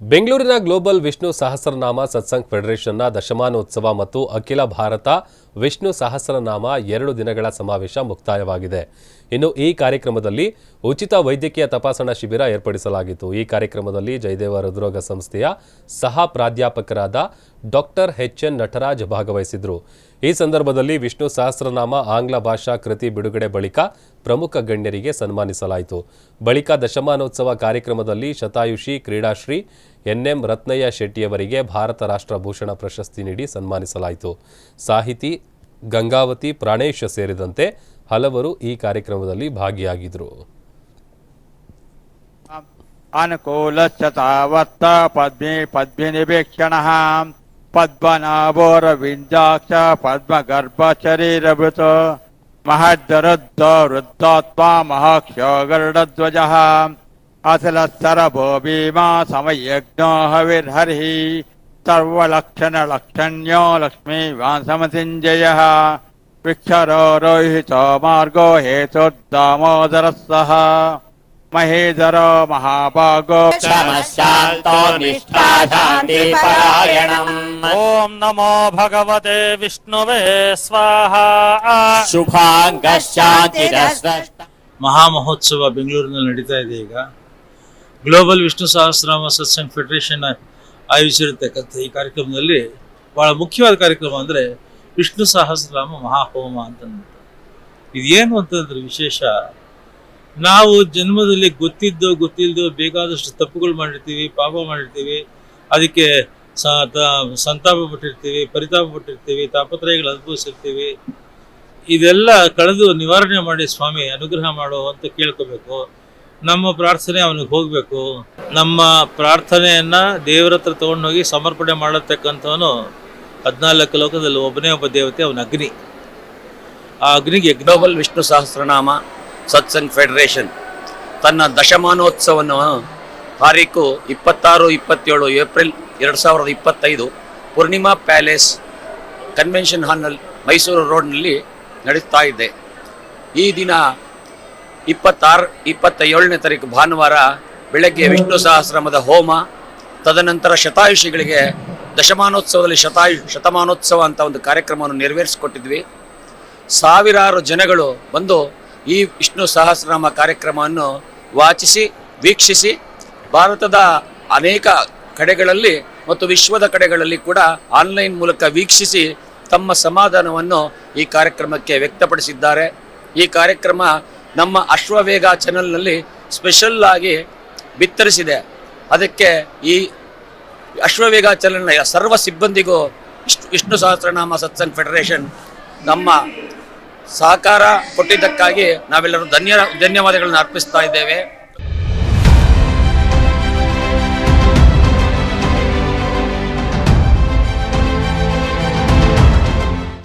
ಬೆಂಗಳೂರಿನ ಗ್ಲೋಬಲ್ ವಿಷ್ಣು ಸಹಸ್ರನಾಮ ಸತ್ಸಂಗ್ ಫೆಡರೇಷನ್ನ ದಶಮಾನೋತ್ಸವ ಮತ್ತು ಅಖಿಲ ಭಾರತ ವಿಷ್ಣು ಸಹಸ್ರನಾಮ ಎರಡು ದಿನಗಳ ಸಮಾವೇಶ ಮುಕ್ತಾಯವಾಗಿದೆ. ಇನ್ನು ಈ ಕಾರ್ಯಕ್ರಮದಲ್ಲಿ ಉಚಿತ ವೈದ್ಯಕೀಯ ತಪಾಸಣಾ ಶಿಬಿರ ಏರ್ಪಡಿಸಲಾಗಿತ್ತು. ಈ ಕಾರ್ಯಕ್ರಮದಲ್ಲಿ ಜಯದೇವ ಹೃದ್ರೋಗ ಸಂಸ್ಥೆಯ ಸಹ ಪ್ರಾಧ್ಯಾಪಕರಾದ ಡಾಕ್ಟರ್ ಎಚ್ ಎನ್ ನಟರಾಜ್ ಭಾಗವಹಿಸಿದ್ರು. ಈ ಸಂದರ್ಭದಲ್ಲಿ ವಿಷ್ಣು ಸಹಸ್ರನಾಮ ಆಂಗ್ಲ ಭಾಷಾ ಕೃತಿ ಬಿಡುಗಡೆ ಬಳಿಕ ಪ್ರಮುಖ ಗಣ್ಯರಿಗೆ ಸನ್ಮಾನಿಸಲಾಯಿತು. ಬಳಿಕ ದಶಮಾನೋತ್ಸವ ಕಾರ್ಯಕ್ರಮದಲ್ಲಿ ಶತಾಯುಷಿ ಕ್ರೀಡಾಶ್ರೀ ಎನ್ಎಂ ರತ್ನಯ್ಯ ಶೆಟ್ಟಿಯವರಿಗೆ ಭಾರತ ರಾಷ್ಟ್ರಭೂಷಣ ಪ್ರಶಸ್ತಿ ನೀಡಿ ಸನ್ಮಾನಿಸಲಾಯಿತು. ಸಾಹಿತಿ ಗಂಗಾವತಿ ಪ್ರಾಣೇಶ್ ಸೇರಿದಂತೆ ಹಲವರು ಈ ಕಾರ್ಯಕ್ರಮದಲ್ಲಿ ಭಾಗಿಯಾಗಿದ್ದರು. ಅನುಕೂಲ ಪದ್ಮಿ ಪದ್ಮಿ ಪದ್ಮಿನಿವೇಕ್ಷಣಃ పద్మనాభోరవిందాక్ష పద్మగర్భశరీరభృత మహద్దరుద్ధ వృద్ధాత్మా మహాక్షోగరుడధ్వజ అసలస్తరభో భీమా సమయజ్ఞో హవిర్హరి సర్వలక్షణలక్షణ్యో లక్ష్మీవాంసమసింజయ విక్షరో రోహితో మార్గో హేతుర్దామోదర సహ మహేధరో మహాభాగో నిష్ఠాశాంతి పరాయణం ॐ नमो भगवते विष्णुवे स्वाहा शुभाङ्गशान्तिरस्रष्ट ಮಹಾಮಹೋತ್ಸವ ಬೆಂಗಳೂರಿನಲ್ಲಿ ನಡೀತಾ ಇದೆ ಈಗ ಗ್ಲೋಬಲ್ ವಿಷ್ಣು ಸಹಸ್ರನಾಮ ಸತ್ಸಂಗ್ ಫೆಡರೇಷನ್ ಆಯೋಜಿಸಿರತಕ್ಕಂಥ ಈ ಕಾರ್ಯಕ್ರಮದಲ್ಲಿ ಬಹಳ ಮುಖ್ಯವಾದ ಕಾರ್ಯಕ್ರಮ ಅಂದರೆ ವಿಷ್ಣು ಸಹಸ್ರನಾಮ ಮಹಾಹೋಮ ಅಂತ ಇದೇನು ಅಂತಂದ್ರೆ ವಿಶೇಷ ನಾವು ಜನ್ಮದಲ್ಲಿ ಗೊತ್ತಿದ್ದೋ ಗೊತ್ತಿಲ್ಲದೋ ಬೇಕಾದಷ್ಟು ತಪ್ಪುಗಳು ಮಾಡಿರ್ತೀವಿ ಪಾಪ ಮಾಡಿರ್ತೀವಿ ಅದಕ್ಕೆ ಸ- ತ- ಸಂತಾಪ ಪಟ್ಟಿರ್ತೀವಿ, ಪರಿತಾಪ ಪಟ್ಟಿರ್ತೀವಿ, ತಾಪತ್ರಯಗಳು ಅನುಭವಿಸಿರ್ತೀವಿ. ಇದೆಲ್ಲ ಕಳೆದು ನಿವಾರಣೆ ಮಾಡಿ ಸ್ವಾಮಿ, ಅನುಗ್ರಹ ಮಾಡು ಅಂತ ಕೇಳ್ಕೋಬೇಕು. ನಮ್ಮ ಪ್ರಾರ್ಥನೆ ಅವನಿಗೆ ಹೋಗಬೇಕು. ನಮ್ಮ ಪ್ರಾರ್ಥನೆಯನ್ನ ದೇವರ ಹತ್ರ ತಗೊಂಡೋಗಿ ಸಮರ್ಪಣೆ ಮಾಡತಕ್ಕಂಥವನು ಹದಿನಾಲ್ಕು ಲೋಕದಲ್ಲಿ ಒಬ್ಬನೇ ಒಬ್ಬ ದೇವತೆ, ಅವನ ಅಗ್ನಿ. ಆ ಅಗ್ನಿಗೆ ಗ್ಲೋಬಲ್ ವಿಷ್ಣು ಸಹಸ್ರನಾಮ ಸತ್ಸಂಗ್ ಫೆಡರೇಷನ್ ತನ್ನ ದಶಮಾನೋತ್ಸವವನ್ನು ತಾರೀಕು ಇಪ್ಪತ್ತಾರು, ಇಪ್ಪತ್ತೇಳು, ಏಪ್ರಿಲ್ ಎರಡು ಸಾವಿರದ ಇಪ್ಪತ್ತೈದು ಪೂರ್ಣಿಮಾ ಪ್ಯಾಲೇಸ್ ಕನ್ವೆನ್ಷನ್ ಹಾಲ್ನಲ್ಲಿ ಮೈಸೂರು ರೋಡ್ನಲ್ಲಿ ನಡೀತಾ ಇದೆ. ಈ ದಿನ ಇಪ್ಪತ್ತಾರು ಇಪ್ಪತ್ತ ಏಳನೇ ತಾರೀಕು ಭಾನುವಾರ ಬೆಳಗ್ಗೆ ವಿಷ್ಣು ಸಹಸ್ರಮದ ಹೋಮ ತದನಂತರ ಶತಾಯುಷಿಗಳಿಗೆ ದಶಮಾನೋತ್ಸವದಲ್ಲಿ ಶತಾಯು ಶತಮಾನೋತ್ಸವ ಅಂತ ಒಂದು ಕಾರ್ಯಕ್ರಮವನ್ನು ನೆರವೇರಿಸಿಕೊಟ್ಟಿದ್ವಿ. ಸಾವಿರಾರು ಜನಗಳು ಬಂದು ಈ ವಿಷ್ಣು ಸಹಸ್ರನಾಮ ಕಾರ್ಯಕ್ರಮವನ್ನು ವಾಚಿಸಿ ವೀಕ್ಷಿಸಿ ಭಾರತದ ಅನೇಕ ಕಡೆಗಳಲ್ಲಿ ಮತ್ತು ವಿಶ್ವದ ಕಡೆಗಳಲ್ಲಿ ಕೂಡ ಆನ್ಲೈನ್ ಮೂಲಕ ವೀಕ್ಷಿಸಿ ತಮ್ಮ ಸಮಾಧಾನವನ್ನು ಈ ಕಾರ್ಯಕ್ರಮಕ್ಕೆ ವ್ಯಕ್ತಪಡಿಸಿದ್ದಾರೆ. ಈ ಕಾರ್ಯಕ್ರಮ ನಮ್ಮ ಅಶ್ವವೇಗ ಚಾನೆಲ್ನಲ್ಲಿ ಸ್ಪೆಷಲ್ ಆಗಿ ಬಿತ್ತರಿಸಿದೆ. ಅದಕ್ಕೆ ಈ ಅಶ್ವವೇಗ ಚಾನೆಲ್ನ ಸರ್ವ ಸಿಬ್ಬಂದಿಗೂ ವಿಷ್ಣು ಸಹಸ್ರನಾಮ ಸತ್ಸಂಗ್ ಫೆಡರೇಷನ್ ನಮ್ಮ ಸಹಕಾರ ಕೊಟ್ಟಿದ್ದಕ್ಕಾಗಿ ನಾವೆಲ್ಲರೂ ಧನ್ಯ ಧನ್ಯವಾದಗಳನ್ನು ಅರ್ಪಿಸ್ತಾ ಇದ್ದೇವೆ.